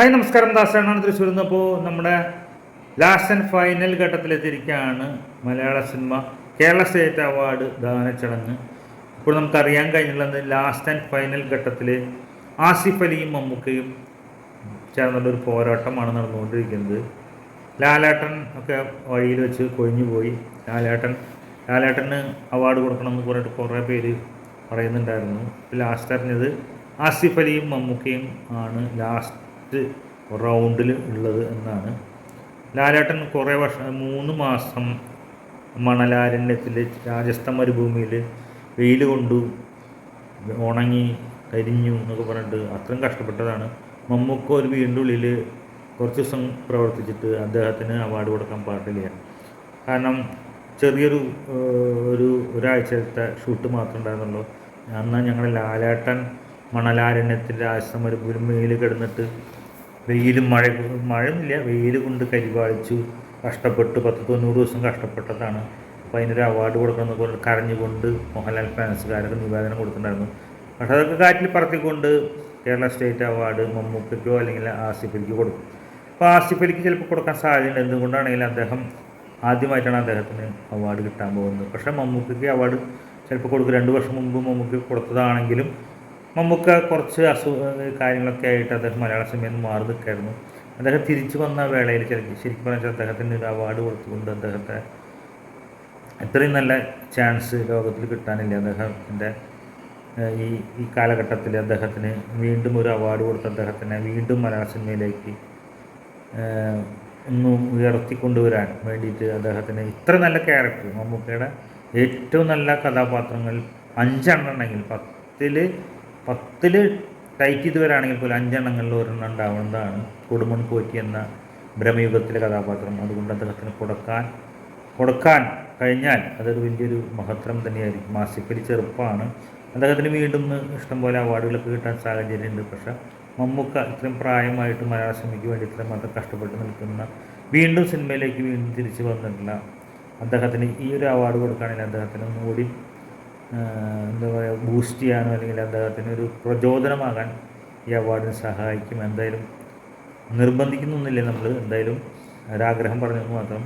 Hi നമസ്കാരം. ദാസാണ് തൃശ്ശൂർ നിന്നപ്പോൾ നമ്മുടെ last and final ഘട്ടത്തിലെത്തിയിരിക്കുകയാണ് Malayala cinema Kerala state award ദാന ചടങ്ങ്. ഇപ്പോൾ നമുക്കറിയാൻ കഴിഞ്ഞുള്ളത് ലാസ്റ്റ് ആൻഡ് ഫൈനൽ ഘട്ടത്തിൽ ആസിഫ് അലിയും മമ്മൂക്കയും ചേർന്നുള്ള ഒരു പോരാട്ടമാണ് നടന്നുകൊണ്ടിരിക്കുന്നത്. ലാലേട്ടൻ ഒക്കെ വഴിയിൽ വെച്ച് കൊഴിഞ്ഞു പോയി. ലാലേട്ടൻ ലാലേട്ടന് അവാർഡ് കൊടുക്കണമെന്ന് പറഞ്ഞിട്ട് കുറേ പേര് പറയുന്നുണ്ടായിരുന്നു. ലാസ്റ്റ് അറിഞ്ഞത് ആസിഫ് അലിയും മമ്മൂക്കയും ആണ്. ലാസ്റ്റ് റൗണ്ടിൽ ഉള്ളത് എന്നാണ്. ലാലേട്ടൻ കുറേ വർഷം മൂന്ന് മാസം മണലാരണ്യത്തിൽ രാജസ്ഥാൻ മരുഭൂമിയിൽ വെയിൽ കൊണ്ടു ഉണങ്ങി കരിഞ്ഞു എന്നൊക്കെ പറഞ്ഞിട്ട് അത്രയും കഷ്ടപ്പെട്ടതാണ്. മമ്മൂക്ക ഒരു വീടിന്റെ ഉള്ളിൽ കുറച്ച് ദിവസം പ്രവർത്തിച്ചിട്ട് അദ്ദേഹത്തിന് അവാർഡ് കൊടുക്കാൻ പാടില്ല കാരണം ചെറിയൊരു ഒരു ഒരാഴ്ചത്തെ ഷൂട്ട് മാത്രമേ ഉണ്ടായിരുന്നുള്ളൂ. അന്ന് ഞങ്ങൾ ലാലേട്ടൻ മണലാരണ്യത്തിൽ ആശ്രമം ഒരു വെയിൽ കിടന്നിട്ട് വെയിൽ മഴ മഴയില്ല വെയിൽ കൊണ്ട് കരിവാളിച്ചു കഷ്ടപ്പെട്ട്. പത്ത് തൊണ്ണൂറ് ദിവസം കഷ്ടപ്പെട്ടതാണ്. അപ്പോൾ അതിനൊരു അവാർഡ് കൊടുക്കണമെന്ന് കൊണ്ട് കരഞ്ഞുകൊണ്ട് മോഹൻലാൽ ഫാൻസുകാരൊക്കെ നിവേദനം കൊടുത്തിട്ടുണ്ടായിരുന്നു. പക്ഷേ അതൊക്കെ കാറ്റിൽ പറത്തിക്കൊണ്ട് കേരള സ്റ്റേറ്റ് അവാർഡ് മമ്മൂക്കയ്ക്കോ അല്ലെങ്കിൽ ആസിഫ് അലിക്കോ കൊടുക്കും. അപ്പോൾ ആസിഫ് അലിക്ക് ചിലപ്പോൾ കൊടുക്കാൻ സാധ്യതയുണ്ട്. എന്തുകൊണ്ടാണെങ്കിലും അദ്ദേഹം ആദ്യമായിട്ടാണ് അദ്ദേഹത്തിന് അവാർഡ് കിട്ടാൻ പോകുന്നത്. പക്ഷേ മമ്മൂക്കയ്ക്ക് അവാർഡ് ചിലപ്പോൾ കൊടുക്കും. രണ്ട് വർഷം മുമ്പ് മമ്മൂക്ക് കൊടുത്തതാണെങ്കിലും മമ്മൂക്ക കുറച്ച് അസു കാര്യങ്ങളൊക്കെ ആയിട്ട് അദ്ദേഹം മലയാള സിനിമയിൽ നിന്ന് മാറി നിൽക്കായിരുന്നു അദ്ദേഹം തിരിച്ചു വന്ന വേളയിൽ ശരിക്കും ശരിക്കും പറഞ്ഞാൽ അദ്ദേഹത്തിന് ഒരു അവാർഡ് കൊടുത്തുകൊണ്ട് അദ്ദേഹത്തെ ഇത്രയും നല്ല ചാൻസ് ലോകത്തിൽ കിട്ടാനില്ല. അദ്ദേഹത്തിന്റെ ഈ ഈ കാലഘട്ടത്തിൽ അദ്ദേഹത്തിന് വീണ്ടും ഒരു അവാർഡ് കൊടുത്ത് അദ്ദേഹത്തിനെ വീണ്ടും മലയാള സിനിമയിലേക്ക് ഒന്ന് ഉയർത്തിക്കൊണ്ടുവരാൻ വേണ്ടിയിട്ട് അദ്ദേഹത്തിന് ഇത്ര നല്ല ക്യാരക്ടർ മമ്മൂക്കയുടെ ഏറ്റവും നല്ല കഥാപാത്രങ്ങൾ അഞ്ചെണ്ണം ഉണ്ടെങ്കിൽ പത്തിൽ പത്തിൽ ടൈറ്റ് ചെയ്ത് വരാണെങ്കിൽ പോലും അഞ്ചെണ്ണങ്ങളിൽ ഒരെണ്ണം ഉണ്ടാവുന്നതാണ്. കൊടുമൺ പോറ്റി എന്ന ബ്രഹ്മയുഗത്തിലെ കഥാപാത്രം. അതുകൊണ്ട് അദ്ദേഹത്തിന് കൊടുക്കാൻ കൊടുക്കാൻ കഴിഞ്ഞാൽ അതൊരു വലിയൊരു മഹത്വം തന്നെയായിരിക്കും. മാസിക്കലി ചെറുപ്പമാണ്. അദ്ദേഹത്തിന് വീണ്ടും ഇഷ്ടംപോലെ അവാർഡുകളൊക്കെ കിട്ടാൻ സാഹചര്യമുണ്ട്. പക്ഷേ മമ്മൂക്ക ഇത്രയും പ്രായമായിട്ട് മലയാള സിനിമയ്ക്ക് വേണ്ടി ഇത്രയും മാത്രം കഷ്ടപ്പെട്ട് നിൽക്കുന്ന വീണ്ടും സിനിമയിലേക്ക് വീണ്ടും തിരിച്ചു വന്നിട്ടില്ല. അദ്ദേഹത്തിന് ഈ ഒരു അവാർഡ് കൊടുക്കുകയാണെങ്കിൽ അദ്ദേഹത്തിന് ഒന്നുകൂടി എന്താ പറയുക ബൂസ്റ്റ് ചെയ്യാനോ അല്ലെങ്കിൽ അദ്ദേഹത്തിന് ഒരു പ്രചോദനമാകാൻ ഈ അവാർഡിന് സഹായിക്കും. എന്തായാലും നിർബന്ധിക്കുന്നൊന്നുമില്ല നമ്മൾ എന്തായാലും ഒരാഗ്രഹം പറഞ്ഞെന്ന് മാത്രം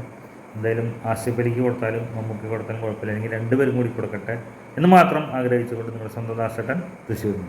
എന്തായാലും ആസിഫലിക്ക് കൊടുത്താലും മമ്മൂക്ക് കൊടുത്താലും കുഴപ്പമില്ല. അല്ലെങ്കിൽ രണ്ടുപേരും കൂടി കൊടുക്കട്ടെ എന്ന് മാത്രം ആഗ്രഹിച്ചുകൊണ്ട് നിങ്ങളുടെ സ്വന്തം ദാസട്ടൻ തൃശ്ശൂരിൽ